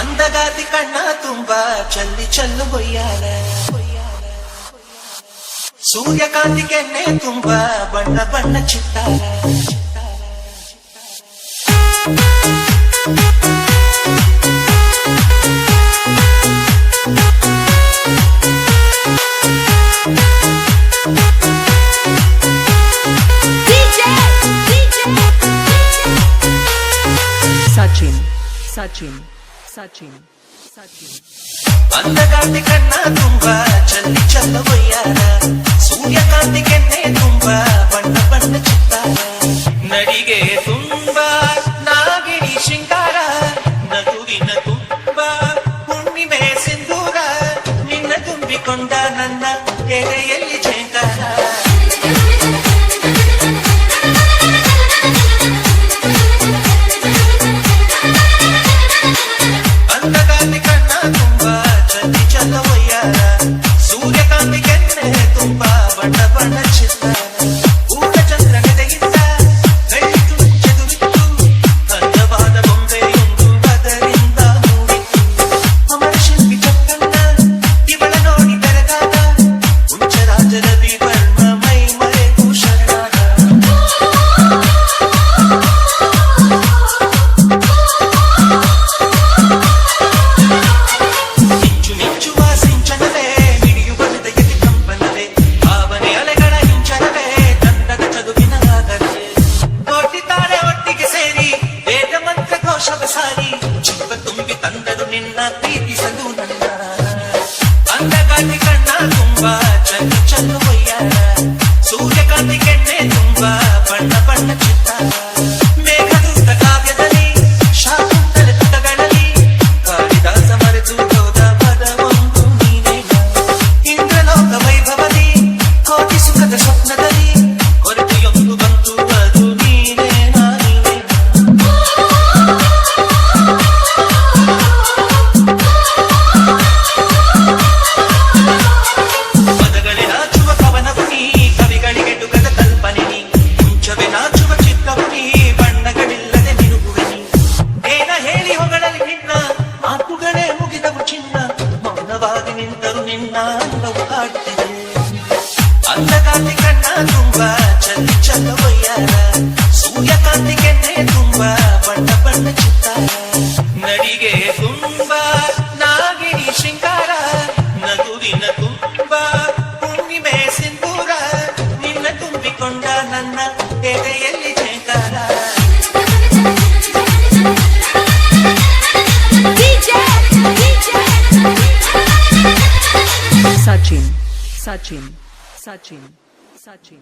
అందగాది కన్నా ತುಂಬಾ చల్లి చల్లు బొయ్యాల సూర్యకాంతి కెన్నే ತುಂಬಾ ಬಣ್ಣ ಬಣ್ಣ ಚಿತ್ತಾರ DJ, DJ, Sachin, Sachin, Sachin, Sachin. అందగాది కన్నా ತುಂಬಾ చల్లి చల్లు బొయ్యాల సూర్యకాంతి కెన్నే ತುಂಬಾ ಬಣ್ಣ ಬಣ್ಣ ಚಿತ್ತಾರ ನಡಿಗೆ ತುಂಬಾ ನಾಗಿಣಿ ಶೃಂಗಾರ ನಗುವಿನ ತುಂಬಾ ಹುಣ್ಣಿಮೆ ಸಿಂಧೂರ ನಿನ್ನ ತುಂಬಿಕೊಂಡ ನನ್ನ ಎದೆಯಲ್ಲಿ చల్లి చల్లవయ్యాರ సూర్యకాంతి ನಿನ್ನ ಪ್ರೀತಿಸಲು ನನ್ನ ಅಂದಗಾತಿ ಕಣ್ಣ ತುಂಬಾ ಚಲ್ಲು ನಿಂತರು ನಿನ್ನ ಅಂಗವು ಹಾಡ್ತಿದೆ. ಅಂದಕಾಂತಿ ಕಣ್ಣ ತುಂಬಾ ಚಲ್ಲಿ ಚಲ್ಲವಯ್ಯಾರ ಸೂರ್ಯಕಾಂತಿ ಕೆನ್ನೆ ತುಂಬಾ ಬಣ್ಣ ಬಣ್ಣ ಚಿತ್ತಾರ. ನಡಿಗೆ ತುಂಬಾ ನಾಗಿಣಿ ಶೃಂಗಾರ. ನಗುವಿನ ತುಂಬಾ ಹುಣ್ಣಿಮೆ ಸಿಂಧೂರ. ನಿನ್ನ ತುಂಬಿಕೊಂಡ ನನ್ನ ಎದೆಯಲ್ಲಿ Sachin, Sachin, Sachin, Sachin.